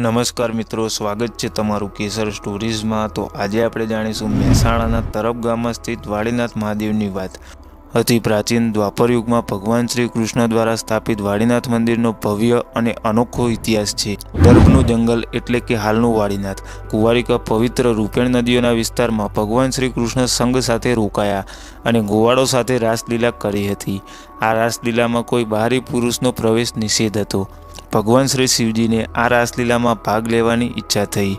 નમસ્કાર મિત્રો, સ્વાગત છે તમારું કેસર સ્ટોરીઝમાં. તો આજે આપણે જાણીશું મહેસાણાના તરફ ગામમાં સ્થિત વાડીનાથ મહાદેવની વાત. અતિ પ્રાચીન દ્વાપર યુગમાં ભગવાન શ્રી કૃષ્ણ દ્વારા સ્થાપિત વાડીનાથ મંદિરનો ભવ્ય અને અનોખો ઇતિહાસ છે. દર્ભનું જંગલ એટલે કે હાલનું વાડીનાથ. કુંવારિકા પવિત્ર રૂપેણ નદીઓના વિસ્તારમાં ભગવાન શ્રી કૃષ્ણ સંઘ સાથે રોકાયા અને ગોવાળો સાથે રાસલીલા કરી હતી. આ રાસલીલામાં કોઈ બહારી પુરુષનો પ્રવેશ નિષેધ હતો. ભગવાન શ્રી શિવજીને આ રાસલીલામાં ભાગ લેવાની ઈચ્છા થઈ.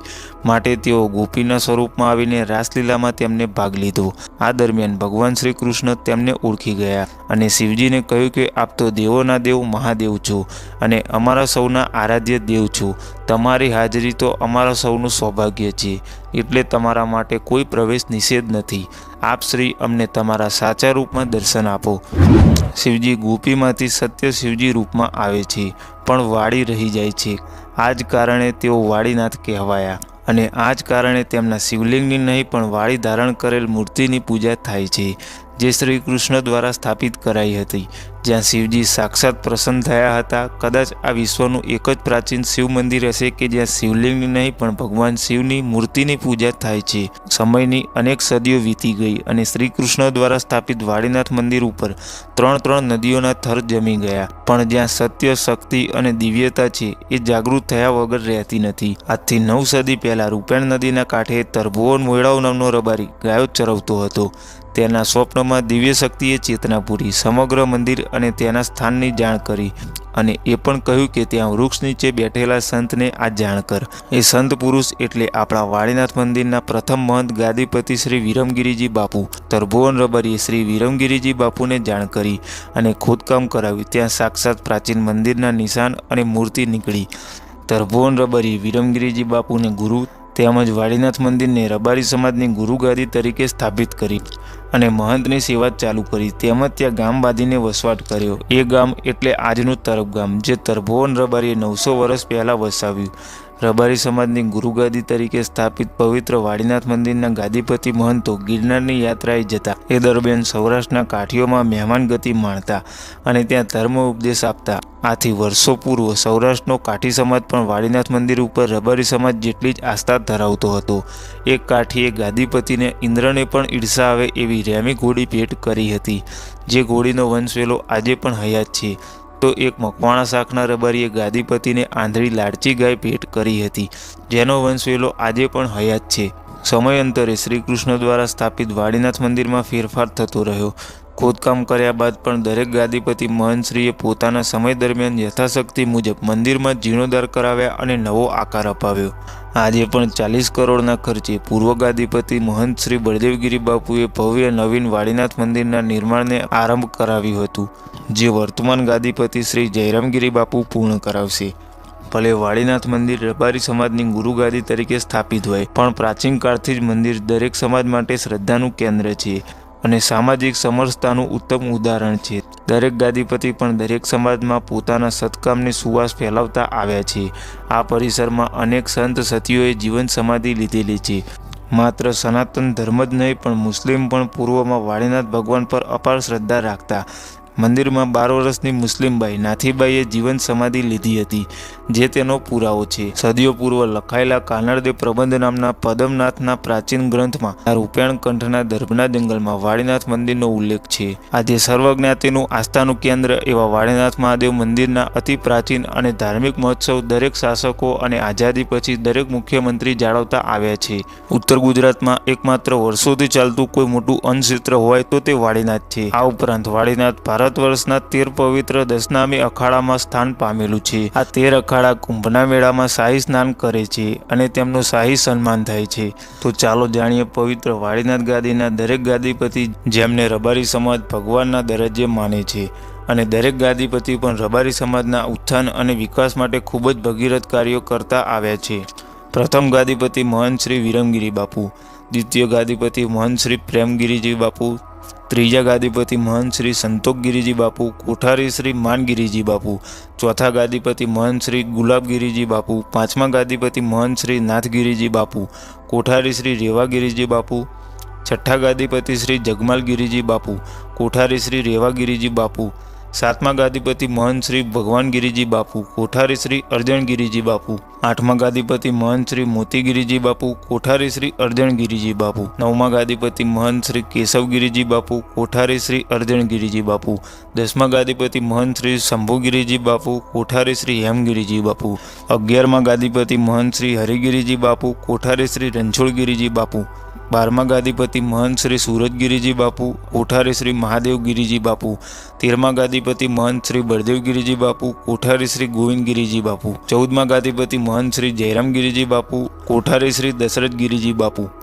માટે તેઓ ગોપીના સ્વરૂપમાં આવીને રાસલીલામાં તેમને ભાગ લીધો. આ દરમિયાન ભગવાન શ્રી કૃષ્ણ તેમને ઓળખી ગયા અને શિવજીને કહ્યું કે, આપ તો દેવોના દેવ મહાદેવ છો અને અમારા સૌના આરાધ્ય દેવ છો. તમારી હાજરી તો અમારા સૌનું સૌભાગ્ય છે. એટલે તમારા માટે કોઈ પ્રવેશ નિષેધ નથી. આપ શ્રી અમને તમારા સાચા રૂપમાં દર્શન આપો. શિવજી ગોપીમાંથી સત્ય શિવજી રૂપમાં આવે છે, પણ વાડી રહી જાય છે. આ જ કારણે તેઓ વાડીનાથ કહેવાયા. અને આ જ કારણે તેમના શિવલિંગની નહીં પણ વાળી ધારણ કરેલ મૂર્તિની પૂજા થાય છે. જે શ્રી કૃષ્ણ દ્વારા સ્થાપિત કરાઈ હતી, જ્યાં શિવજી સાક્ષાત પ્રસન્ન થયા હતા. કદાચ આ વિશ્વનું એક જ પ્રાચીન શિવ મંદિર હશે કે જ્યાં શિવલિંગની નહીં, પણ ભગવાન શિવની મૂર્તિની પૂજા થાય છે. સમયની અનેક સદીઓ વીતી ગઈ અને શ્રી કૃષ્ણ દ્વારા સ્થાપિત વાડીનાથ મંદિર ઉપર ત્રણ ત્રણ નદીઓના થર જમી ગયા. પણ જ્યાં સત્ય, શક્તિ અને દિવ્યતા છે એ જાગૃત થયા વગર રહેતી નથી. આજથી નવ સદી પહેલાં રૂપેણ નદીના કાંઠે તરભુવન મોયડાઓ નામનો રબારી ગાયો ચરવતો હતો. તેના સ્વપ્નમાં દિવ્ય શક્તિએ ચેતના પૂરી, સમગ્ર મંદિર અને તેના સ્થાનની જાણ કરી અને એ પણ કહ્યું કે ત્યાં વૃક્ષ નીચે બેઠેલા સંતને આ જાણ કર. એ સંત પુરુષ એટલે આપણા વાળીનાથ મંદિરના પ્રથમ મહંત ગાદીપતિ શ્રી વિરમગીરીજી બાપુ. તરભુવન રબરીએ શ્રી વિરમગીરીજી બાપુને જાણ કરી અને ખોદકામ કરાવ્યું. ત્યાં સાક્ષાત પ્રાચીન મંદિરના નિશાન અને મૂર્તિ નીકળી. તરભુવન રબરી વિરમગીરીજી બાપુને ગુરુ તેમજ વાડીનાથ મંદિરને રબારી સમાજની ગુરુગાદી તરીકે સ્થાપિત કરી અને મહંતની સેવા ચાલુ કરી. તેમજ ત્યાં ગામ બાંધીને વસવાટ કર્યો. એ ગામ એટલે આજનું તરફ ગામ, જે તરભુવન રબારીએ નવસો વર્ષ પહેલાં વસાવ્યું. રબારી સમાજની ગુરુગાદી તરીકે સ્થાપિત પવિત્ર વાડીનાથ મંદિરના ગાદીપતિ મહંતો ગિરનારની યાત્રાએ જતા. એ દરમિયાન સૌરાષ્ટ્રના કાઠીઓમાં મહેમાન ગતિ માણતા અને ત્યાં ધર્મ ઉપદેશ આપતા. આથી વર્ષો પૂર્વ સૌરાષ્ટ્રનો કાઠી સમાજ પણ વાડીનાથ મંદિર ઉપર રબારી સમાજ જેટલી જ આસ્થા ધરાવતો હતો. એક કાઠીએ ગાદીપતિને ઇન્દ્રને પણ ઈર્ષા આવે એવી રેમી ઘોડી ભેટ કરી હતી. જે ઘોડીનો વંશવેલો આજે પણ હયાત છે. તો એક મકવાણા શાખના રબારીએ ગાદીપતિને આંધળી લાડચી ગાય ભેટ કરી હતી. જેનો વંશવેલો આજે પણ હયાત છે. સમયાંતરે શ્રીકૃષ્ણ દ્વારા સ્થાપિત વાડીનાથ મંદિરમાં ફેરફાર થતો રહ્યો. ખોદકામ કર્યા બાદ પણ દરેક ગાદીપતિ મહંતશ્રીએ પોતાના સમય દરમિયાન યથાશક્તિ મુજબ મંદિરમાં જીર્ણોદ્ધાર કરાવ્યા અને નવો આકાર અપાવ્યો. આજે પણ ચાલીસ કરોડના ખર્ચે પૂર્વ ગાદીપતિ મહંત શ્રી બળદેવગીરી બાપુએ ભવ્ય નવીન વાડીનાથ મંદિરના નિર્માણને આરંભ કરાવ્યું હતું, જે વર્તમાન ગાદીપતિ શ્રી જયરામગીરી બાપુ પૂર્ણ કરાવશે. ભલે વાળીનાથ મંદિર રબારી સમાજની ગુરુગાદી તરીકે સ્થાપિત હોય, પણ પ્રાચીન કાળથી જ મંદિર દરેક સમાજ માટે શ્રદ્ધાનું કેન્દ્ર છે. અને સામાજિક સમરસતાનું ઉત્તમ ઉદાહરણ છે. દરેક ગાદીપતિ પણ દરેક સમાજમાં પોતાના સત્કામની સુવાસ ફેલાવતા આવ્યા છે. આ પરિસરમાં અનેક સંત સતીઓએ જીવન સમાધિ લીધેલી છે. માત્ર સનાતન ધર્મ જ નહીં, પણ મુસ્લિમ પણ પૂર્વમાં વાળીનાથ ભગવાન પર અપાર શ્રદ્ધા રાખતા મંદિરમાં બાર વર્ષની મુસ્લિમબાઈ નાથીબાઈએ જીવન સમાધિ લીધી હતી, જે તેનો પુરાવો છે. સદીઓ પૂર્વ લખાયેલા કાનડદેવ પ્રબંધ નામના પદમનાથના પ્રાચીન ગ્રંથમાં રૂપિયાણ કંઠના દર્ભના જંગલમાં વાળીનાથ મંદિરનો ઉલ્લેખ છે. આજે સર્વજ્ઞાતિનું આસ્થાનું કેન્દ્ર એવા વાળીનાથ મહાદેવ મંદિરના અતિ પ્રાચીન અને ધાર્મિક મહોત્સવ દરેક શાસકો અને આઝાદી પછી દરેક મુખ્યમંત્રી જાળવતા આવ્યા છે. ઉત્તર ગુજરાતમાં એકમાત્ર વર્ષોથી ચાલતું કોઈ મોટું અન્નક્ષેત્ર હોય તો તે વાળીનાથ છે. આ ઉપરાંત વાળીનાથ ભારત વર્ષના તેર પવિત્ર દશનામી અખાડામાં સ્થાન પામેલું છે. આ તેર અખાડા કુંભના મેળામાં શાહી સ્નાન કરે છે અને તેમનું શાહી સન્માન થાય છે. તો ચાલો જાણીએ પવિત્ર વાડીનાથ ગાદીના દરેક ગાદીપતિ જેમને રબારી સમાજ ભગવાનના દરજ્જે માને છે. અને દરેક ગાદીપતિ પણ રબારી સમાજના ઉત્થાન અને વિકાસ માટે ખૂબ જ ભગીરથ કાર્યો કરતા આવ્યા છે. પ્રથમ ગાદીપતિ મહંત શ્રી વિરમગીરી બાપુ, દ્વિતીય ગાદીપતિ મહંત શ્રી પ્રેમગીરીજી બાપુ ત્રીજા ગાદીપતિ મહંત શ્રી સંતોકગીરીજી બાપુ, કોઠારી શ્રી માનગીરીજી બાપુ, ચોથા ગાદીપતિ મહંત શ્રી ગુલાબગીરીજી બાપુ, પાંચમા ગાદીપતિ મહંત શ્રી નાથગીરીજી બાપુ, કોઠારી શ્રી રેવાગીરીજી બાપુ, છઠ્ઠા ગાદીપતિ શ્રી જગમાલગીરીજી બાપુ, કોઠારી શ્રી રેવાગીરીજી બાપુ સાતમા ગાદીપતિ મહંત શ્રી ભગવાન ગિરિજી બાપુ, કોઠારી શ્રી અર્જણ ગિરિજી બાપુ. આઠમા ગાદીપતિ મહંત શ્રી મોતીગીરીજી બાપુ, કોઠારી શ્રી અર્જણ ગિરિજી બાપુ. નવમા ગાદીપતિ મહંત શ્રી કેશવગીરીજી બાપુ, કોઠારી શ્રી અર્જણ ગિરિજી બાપુ. દસમા ગાદીપતિ મહંત શ્રી શંભુગીરીજી બાપુ, કોઠારી શ્રી હેમગીરીજી બાપુ. અગિયારમા ગાદીપતિ મહંત શ્રી હરિગીરીજી બાપુ, કોઠારી શ્રી રણછોડગીરીજી બાપુ. બારમા ગાદીપતિ મહંત શ્રી સુરજગીરીજી બાપુ, કોઠારી શ્રી મહાદેવગીરીજી બાપુ, તેરમા ગાદીપતિ મહંત શ્રી બળદેવગીરીજી બાપુ, કોઠારી શ્રી ગોવિંદગીરીજી બાપુ, ચૌદમા ગાદીપતિ મહંત શ્રી જયરામગીરીજી બાપુ, કોઠારી શ્રી દશરથગીરીજી બાપુ.